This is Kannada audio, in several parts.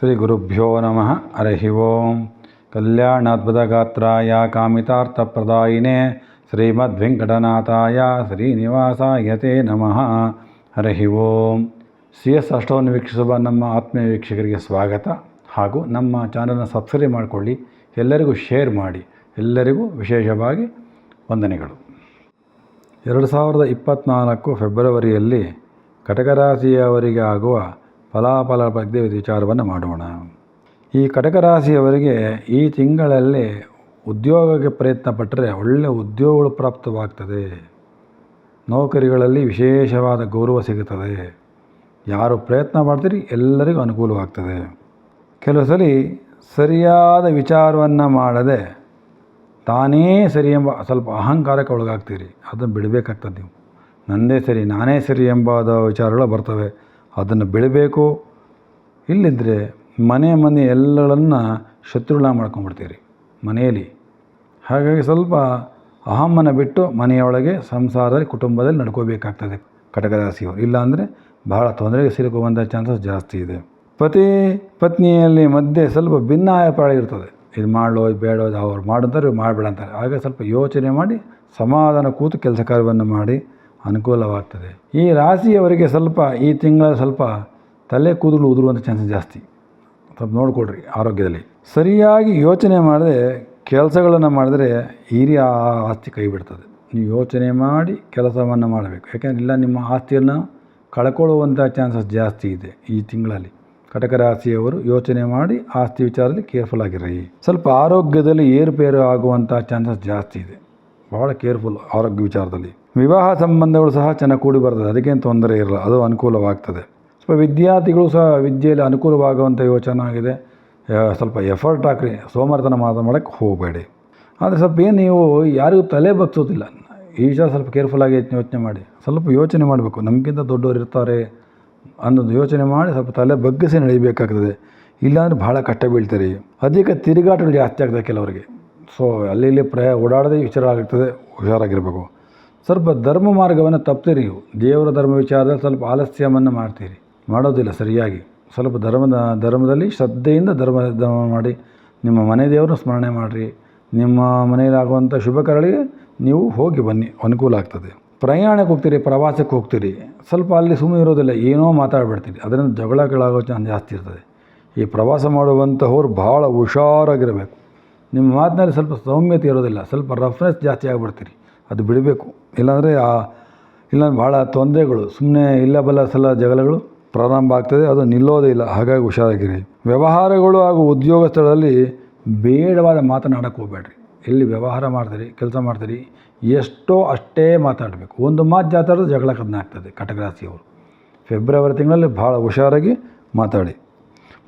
ಶ್ರೀ ಗುರುಭ್ಯೋ ನಮಃ. ಹರಿ ಓಂ. ಕಲ್ಯಾಣಾದ್ಭುತಗಾತ್ರಾಯ ಕಾಮಿತಾರ್ಥಪ್ರದಾಯಿನೇ ಶ್ರೀಮದ್ವೆಂಕಟನಾಥಾಯ ಶ್ರೀನಿವಾಸಾಯ ತೇ ನಮಃ. ಹರಿ ಓಂ. ಸಿ ಎಸ್ ಅಷ್ಟವನ್ನು ವೀಕ್ಷಿಸುವ ನಮ್ಮ ಆತ್ಮೀಯ ವೀಕ್ಷಕರಿಗೆ ಸ್ವಾಗತ. ಹಾಗೂ ನಮ್ಮ ಚಾನಲ್ನ ಸಬ್ಸ್ಕ್ರೈಬ್ ಮಾಡಿಕೊಳ್ಳಿ, ಎಲ್ಲರಿಗೂ ಶೇರ್ ಮಾಡಿ, ಎಲ್ಲರಿಗೂ ವಿಶೇಷವಾಗಿ ವಂದನೆಗಳು. ಎರಡು ಸಾವಿರದ ಇಪ್ಪತ್ತ್ನಾಲ್ಕು ಫೆಬ್ರವರಿಯಲ್ಲಿ ಕಟಕರಾಶಿಯವರಿಗೆ ಆಗುವ ಫಲಾಫಲ ಬಗ್ಗೆ ವಿಚಾರವನ್ನು ಮಾಡೋಣ. ಈ ಕಟಕರಾಶಿಯವರಿಗೆ ಈ ತಿಂಗಳಲ್ಲಿ ಉದ್ಯೋಗಕ್ಕೆ ಪ್ರಯತ್ನ ಪಟ್ಟರೆ ಒಳ್ಳೆಯ ಉದ್ಯೋಗಗಳು ಪ್ರಾಪ್ತವಾಗ್ತದೆ. ನೌಕರಿಗಳಲ್ಲಿ ವಿಶೇಷವಾದ ಗೌರವ ಸಿಗುತ್ತದೆ. ಯಾರು ಪ್ರಯತ್ನ ಮಾಡ್ತೀರಿ ಎಲ್ಲರಿಗೂ ಅನುಕೂಲವಾಗ್ತದೆ. ಕೆಲವು ಸಲ ಸರಿಯಾದ ವಿಚಾರವನ್ನು ಮಾಡದೆ ತಾನೇ ಸರಿ ಎಂಬ ಸ್ವಲ್ಪ ಅಹಂಕಾರಕ್ಕೆ ಒಳಗಾಗ್ತೀರಿ. ಅದನ್ನು ಬಿಡಬೇಕಾಗ್ತದೆ ನೀವು. ನನ್ನದೇ ಸರಿ, ನಾನೇ ಸರಿ ಎಂಬಾದ ವಿಚಾರಗಳು ಬರ್ತವೆ. ಅದನ್ನು ಬೆಳಿಬೇಕು ಇಲ್ಲಿದ್ದರೆ ಮನೆ ಮನೆ ಎಲ್ಲಗಳನ್ನು ಶತ್ರುಗಳ ಮಾಡ್ಕೊಂಡ್ಬಿಡ್ತೀರಿ ಮನೆಯಲ್ಲಿ. ಹಾಗಾಗಿ ಸ್ವಲ್ಪ ಅಹಮ್ಮನ ಬಿಟ್ಟು ಮನೆಯೊಳಗೆ ಸಂಸಾರದಲ್ಲಿ, ಕುಟುಂಬದಲ್ಲಿ ನಡ್ಕೋಬೇಕಾಗ್ತದೆ ಕಟಕರಾಶಿಯವರು ಇಲ್ಲಾಂದರೆ ಭಾಳ ತೊಂದರೆಗೆ ಸಿಲುಕುವಂಥ ಚಾನ್ಸಸ್ ಜಾಸ್ತಿ ಇದೆ. ಪತಿ ಪತ್ನಿಯಲ್ಲಿ ಮಧ್ಯೆ ಸ್ವಲ್ಪ ಭಿನ್ನಾಭಿಪ್ರಾಯ ಇರ್ತದೆ. ಇದು ಮಾಡೋ ಇದು ಬೇಡೋ, ಇದು ಅವ್ರು ಮಾಡಿದ್ರೆ ಇವ್ರು ಮಾಡಬೇಡ ಅಂತಾರೆ. ಆಗ ಸ್ವಲ್ಪ ಯೋಚನೆ ಮಾಡಿ ಸಮಾಧಾನ ಕೂತು ಕೆಲಸ ಕಾರ್ಯವನ್ನು ಮಾಡಿ. ಅನುಕೂಲವಾಗ್ತದೆ. ಈ ರಾಶಿಯವರಿಗೆ ಸ್ವಲ್ಪ ಈ ತಿಂಗಳ ಸ್ವಲ್ಪ ತಲೆ ಕೂದಲು ಉದುರುವಂಥ ಚಾನ್ಸಸ್ ಜಾಸ್ತಿ. ಸ್ವಲ್ಪ ನೋಡಿಕೊಡ್ರಿ ಆರೋಗ್ಯದಲ್ಲಿ. ಸರಿಯಾಗಿ ಯೋಚನೆ ಮಾಡದೆ ಕೆಲಸಗಳನ್ನು ಮಾಡಿದ್ರೆ ಹಿರಿಯ ಆಸ್ತಿ ಕೈ ಬಿಡ್ತದೆ. ನೀವು ಯೋಚನೆ ಮಾಡಿ ಕೆಲಸವನ್ನು ಮಾಡಬೇಕು. ಯಾಕೆಂದರೆ ಇಲ್ಲ, ನಿಮ್ಮ ಆಸ್ತಿಯನ್ನು ಕಳ್ಕೊಳ್ಳುವಂಥ ಚಾನ್ಸಸ್ ಜಾಸ್ತಿ ಇದೆ ಈ ತಿಂಗಳಲ್ಲಿ. ಕಟಕ ರಾಶಿಯವರು ಯೋಚನೆ ಮಾಡಿ ಆಸ್ತಿ ವಿಚಾರದಲ್ಲಿ ಕೇರ್ಫುಲ್ ಆಗಿರ್ರಿ. ಸ್ವಲ್ಪ ಆರೋಗ್ಯದಲ್ಲಿ ಏರುಪೇರು ಆಗುವಂಥ ಚಾನ್ಸಸ್ ಜಾಸ್ತಿ ಇದೆ. ಭಾಳ ಕೇರ್ಫುಲ್ ಆರೋಗ್ಯ ವಿಚಾರದಲ್ಲಿ. ವಿವಾಹ ಸಂಬಂಧಗಳು ಸಹ ಚೆನ್ನಾಗಿ ಕೂಡಿ ಬರ್ತದೆ. ಅದಕ್ಕೇನು ತೊಂದರೆ ಇರಲ್ಲ. ಅದು ಅನುಕೂಲವಾಗ್ತದೆ. ಸ್ವಲ್ಪ ವಿದ್ಯಾರ್ಥಿಗಳು ಸಹ ವಿದ್ಯೆಯಲ್ಲಿ ಅನುಕೂಲವಾಗುವಂಥ ಯೋಚನೆ ಆಗಿದೆ ಸ್ವಲ್ಪ ಎಫರ್ಟ್ ಹಾಕ್ರಿ. ಸೋಮವಾರತನ ಮಾತು ಮಾಡೋಕ್ಕೆ ಹೋಗಬೇಡಿ. ಆದರೆ ಸ್ವಲ್ಪ ಏನು ನೀವು ಯಾರಿಗೂ ತಲೆ ಬಗ್ಸೋದಿಲ್ಲ. ಈ ವಿಚಾರ ಸ್ವಲ್ಪ ಕೇರ್ಫುಲ್ಲಾಗಿ ಯೋಚನೆ ಮಾಡಿ. ಸ್ವಲ್ಪ ಯೋಚನೆ ಮಾಡಬೇಕು. ನಮಗಿಂತ ದೊಡ್ಡವರು ಇರ್ತಾರೆ ಅನ್ನೋದು ಯೋಚನೆ ಮಾಡಿ ಸ್ವಲ್ಪ ತಲೆ ಬಗ್ಗಿಸಿ ನಡಿಬೇಕಾಗ್ತದೆ. ಇಲ್ಲಾಂದರೆ ಭಾಳ ಕಷ್ಟ ಬೀಳ್ತಾರೆ. ಅಧಿಕ ತಿರುಗಾಟಗಳು ಜಾಸ್ತಿ ಆಗ್ತದೆ ಕೆಲವರಿಗೆ. ಸೊ ಅಲ್ಲಿ ಇಲ್ಲಿ ಪ್ರಯ ಓಡಾಡದೆ ವಿಚಾರ ಆಗಿರ್ತದೆ ಹುಷಾರಾಗಿರಬೇಕು. ಸ್ವಲ್ಪ ಧರ್ಮ ಮಾರ್ಗವನ್ನು ತಪ್ತೀರಿ ನೀವು. ದೇವರ ಧರ್ಮ ವಿಚಾರದಲ್ಲಿ ಸ್ವಲ್ಪ ಆಲಸ್ಯವನ್ನು ಮಾಡ್ತೀರಿ. ಮಾಡೋದಿಲ್ಲ ಸರಿಯಾಗಿ. ಸ್ವಲ್ಪ ಧರ್ಮದ, ಧರ್ಮದಲ್ಲಿ ಶ್ರದ್ಧೆಯಿಂದ ಧರ್ಮ ಮಾಡಿ ನಿಮ್ಮ ಮನೆ ದೇವರನ್ನು ಸ್ಮರಣೆ ಮಾಡಿರಿ. ನಿಮ್ಮ ಮನೆಯಲ್ಲಾಗುವಂಥ ಶುಭ ಕರಳಿಗೆ ನೀವು ಹೋಗಿ ಬನ್ನಿ. ಅನುಕೂಲ ಆಗ್ತದೆ. ಪ್ರಯಾಣಕ್ಕೆ ಹೋಗ್ತೀರಿ, ಪ್ರವಾಸಕ್ಕೆ ಹೋಗ್ತೀರಿ. ಸ್ವಲ್ಪ ಅಲ್ಲಿ ಸುಮ್ಮನೆ ಇರೋದಿಲ್ಲ, ಏನೋ ಮಾತಾಡ್ಬಿಡ್ತೀರಿ. ಅದರಿಂದ ಜಗಳಗಳಾಗೋ ಚಾನ್ಸ್ ಜಾಸ್ತಿ ಇರ್ತದೆ. ಈ ಪ್ರವಾಸ ಮಾಡುವಂಥವ್ರು ಭಾಳ ಹುಷಾರಾಗಿರಬೇಕು. ನಿಮ್ಮ ಮಾತಿನಲ್ಲಿ ಸ್ವಲ್ಪ ಸೌಮ್ಯತೆ ಇರೋದಿಲ್ಲ. ಸ್ವಲ್ಪ ರಫ್ನೆಸ್ ಜಾಸ್ತಿ ಆಗಿಬಿಡ್ತೀರಿ. ಅದು ಬಿಡಬೇಕು. ಇಲ್ಲಾಂದರೆ ಆ ಇಲ್ಲಾಂದ್ರೆ ಭಾಳ ತೊಂದರೆಗಳು ಸುಮ್ಮನೆ ಇಲ್ಲ ಬಲ್ಲ ಸಲ ಜಗಳಗಳು ಪ್ರಾರಂಭ ಆಗ್ತದೆ, ಅದು ನಿಲ್ಲೋದೇ ಇಲ್ಲ. ಹಾಗಾಗಿ ಹುಷಾರಾಗಿರಿ. ವ್ಯವಹಾರಗಳು ಹಾಗೂ ಉದ್ಯೋಗ ಸ್ಥಳದಲ್ಲಿ ಬೇಡವಾದ ಮಾತನಾಡೋಕ್ಕೆ ಹೋಗ್ಬೇಡ್ರಿ. ಎಲ್ಲಿ ವ್ಯವಹಾರ ಮಾಡ್ತೀರಿ, ಕೆಲಸ ಮಾಡ್ತೀರಿ, ಎಷ್ಟೋ ಅಷ್ಟೇ ಮಾತಾಡಬೇಕು. ಒಂದು ಮಾತು ಜಾತಾಡಿದ್ರೆ ಜಗಳ ಕದನ ಆಗ್ತದೆ ಕಟಕರಾಶಿಯವರು ಫೆಬ್ರವರಿ ತಿಂಗಳಲ್ಲಿ ಭಾಳ ಹುಷಾರಾಗಿ ಮಾತಾಡಿ.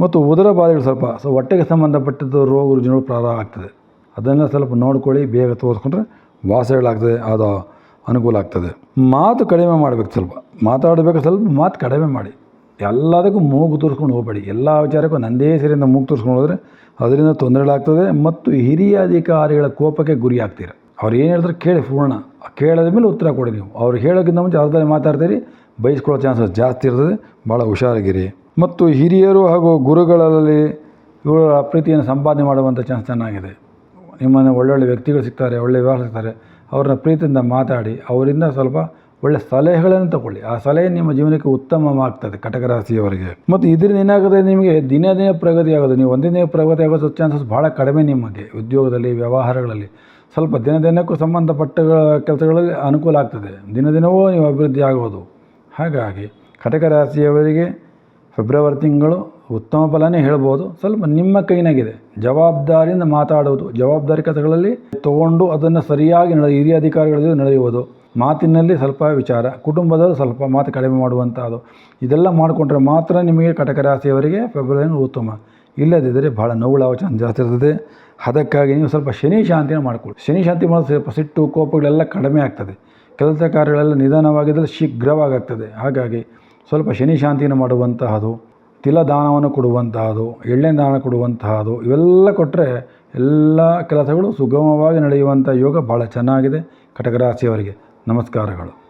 ಮತ್ತು ಉದರ ಬಾಧೆಗಳು ಸ್ವಲ್ಪ, ಸೊ, ಹೊಟ್ಟೆಗೆ ಸಂಬಂಧಪಟ್ಟಿದ್ದು ರೋಗ ರುಜಿನಗಳು ಪ್ರಾರಂಭ ಆಗ್ತದೆ. ಅದನ್ನು ಸ್ವಲ್ಪ ನೋಡ್ಕೊಳ್ಳಿ, ಬೇಗ ತೋರಿಸ್ಕೊಂಡ್ರೆ ವಾಸಗಳಾಗ್ತದೆ ಅದು ಅನುಕೂಲ ಆಗ್ತದೆ. ಮಾತು ಕಡಿಮೆ ಮಾಡಬೇಕು ಸ್ವಲ್ಪ. ಮಾತಾಡಬೇಕು ಸ್ವಲ್ಪ, ಮಾತು ಕಡಿಮೆ ಮಾಡಿ. ಎಲ್ಲದಕ್ಕೂ ಮೂಗು ತೋರಿಸ್ಕೊಂಡು ಹೋಗಬೇಡಿ. ಎಲ್ಲ ವಿಚಾರಕ್ಕೂ ನಂದೇ ಸರಿಯಿಂದ ಮೂಗು ತೋರಿಸ್ಕೊಂಡು ಹೋದರೆ ಅದರಿಂದ ತೊಂದರೆಗಳಾಗ್ತದೆ ಮತ್ತು ಹಿರಿಯ ಅಧಿಕಾರಿಗಳ ಕೋಪಕ್ಕೆ ಗುರಿ ಆಗ್ತೀರ? ಅವ್ರು ಏನು ಹೇಳ್ತಾರೆ ಕೇಳಿ ಪೂರ್ಣ. ಕೇಳಿದ ಮೇಲೆ ಉತ್ತರ ಕೊಡಿ ನೀವು. ಅವ್ರು ಹೇಳೋಕ್ಕಿಂತ ಮುಂಚೆ ಅರ್ಧದಲ್ಲಿ ಮಾತಾಡ್ತೀರಿ ಬಯಸ್ಕೊಳ್ಳೋ ಚಾನ್ಸಸ್ ಜಾಸ್ತಿ ಇರ್ತದೆ ಭಾಳ ಹುಷಾರಾಗಿರಿ. ಮತ್ತು ಹಿರಿಯರು ಹಾಗೂ ಗುರುಗಳಲ್ಲಿ ಇವರ ಪ್ರೀತಿಯನ್ನು ಸಂಪಾದನೆ ಮಾಡುವಂಥ ಚಾನ್ಸ್ ಚೆನ್ನಾಗಿದೆ. ನಿಮ್ಮನ್ನು ಒಳ್ಳೊಳ್ಳೆ ವ್ಯಕ್ತಿಗಳು ಸಿಗ್ತಾರೆ, ಒಳ್ಳೆ ವಿವಾಹ ಸಿಗ್ತಾರೆ. ಅವ್ರನ್ನ ಪ್ರೀತಿಯಿಂದ ಮಾತಾಡಿ, ಅವರಿಂದ ಸ್ವಲ್ಪ ಒಳ್ಳೆ ಸಲಹೆಗಳನ್ನು ತಗೊಳ್ಳಿ. ಆ ಸಲಹೆ ನಿಮ್ಮ ಜೀವನಕ್ಕೆ ಉತ್ತಮವಾಗ್ತದೆ ಕಟಕ ರಾಶಿಯವರಿಗೆ ಮತ್ತು ಇದರಿಂದ ಏನಾಗುತ್ತೆ, ನಿಮಗೆ ದಿನ ದಿನ ಪ್ರಗತಿ ಆಗೋದು, ನೀವು ಒಂದೇ ದಿನ ಪ್ರಗತಿ ಆಗೋದು ಚಾನ್ಸಸ್ ಭಾಳ ಕಡಿಮೆ ನಿಮಗೆ ಉದ್ಯೋಗದಲ್ಲಿ, ವ್ಯವಹಾರಗಳಲ್ಲಿ. ಸ್ವಲ್ಪ ದಿನ ದಿನಕ್ಕೂ ಸಂಬಂಧಪಟ್ಟ ಕೆಲಸಗಳಲ್ಲಿ ಅನುಕೂಲ ಆಗ್ತದೆ. ದಿನ ದಿನವೂ ನೀವು ಅಭಿವೃದ್ಧಿ ಆಗೋದು. ಹಾಗಾಗಿ ಕಟಕ ರಾಶಿಯವರಿಗೆ ಫೆಬ್ರವರಿ ತಿಂಗಳು ಉತ್ತಮ ಫಲನೇ ಹೇಳ್ಬೋದು. ಸ್ವಲ್ಪ ನಿಮ್ಮ ಕೈನಾಗಿದೆ. ಜವಾಬ್ದಾರಿಯಿಂದ ಮಾತಾಡುವುದು ಜವಾಬ್ದಾರಿ ಕಥೆಗಳಲ್ಲಿ ತಗೊಂಡು ಅದನ್ನು ಸರಿಯಾಗಿ ನಡೆ ಹಿರಿಯ ಅಧಿಕಾರಿಗಳ ಜೊತೆ ನಡೆಯುವುದು, ಮಾತಿನಲ್ಲಿ ಸ್ವಲ್ಪ ವಿಚಾರ ಕುಟುಂಬದವರು ಸ್ವಲ್ಪ ಮಾತು ಕಡಿಮೆ ಮಾಡುವಂಥದ್ದು, ಇದೆಲ್ಲ ಮಾಡಿಕೊಂಡ್ರೆ ಮಾತ್ರ ನಿಮಗೆ ಕಟಕ ರಾಶಿಯವರಿಗೆ ಫೆಬ್ರವರಿ ಉತ್ತಮ. ಇಲ್ಲದಿದ್ದರೆ ಭಾಳ ನೋವುಳಾವ ಜಾಸ್ತಿ ಇರ್ತದೆ. ಅದಕ್ಕಾಗಿ ನೀವು ಸ್ವಲ್ಪ ಶನಿ ಶಾಂತಿನ ಮಾಡಿಕೊಳ್ಳಿ. ಶನಿ ಶಾಂತಿ ಮಾಡೋದು ಸ್ವಲ್ಪ ಸಿಟ್ಟು, ಕೋಪಗಳೆಲ್ಲ ಕಡಿಮೆ ಆಗ್ತದೆ. ಕೆಲಸ ಕಾರ್ಯಗಳೆಲ್ಲ ನಿಧಾನವಾಗಿದ್ದರೆ ಶೀಘ್ರವಾಗಾಗ್ತದೆ ಹಾಗಾಗಿ ಸ್ವಲ್ಪ ಶನಿ ಶಾಂತಿನ ಮಾಡುವಂತಹದು, ತಿಲ ದಾನವನ್ನು ಕೊಡುವಂತಹದು, ಎಳ್ಳೆ ದಾನ ಕೊಡುವಂತಹದು, ಇವೆಲ್ಲ ಕೊಟ್ಟರೆ ಎಲ್ಲ ಕೆಲಸಗಳು ಸುಗಮವಾಗಿ ನಡೆಯುವಂಥ ಯೋಗ ಭಾಳ ಚೆನ್ನಾಗಿದೆ. ಕಟಕ ರಾಶಿಯವರಿಗೆ ನಮಸ್ಕಾರಗಳು.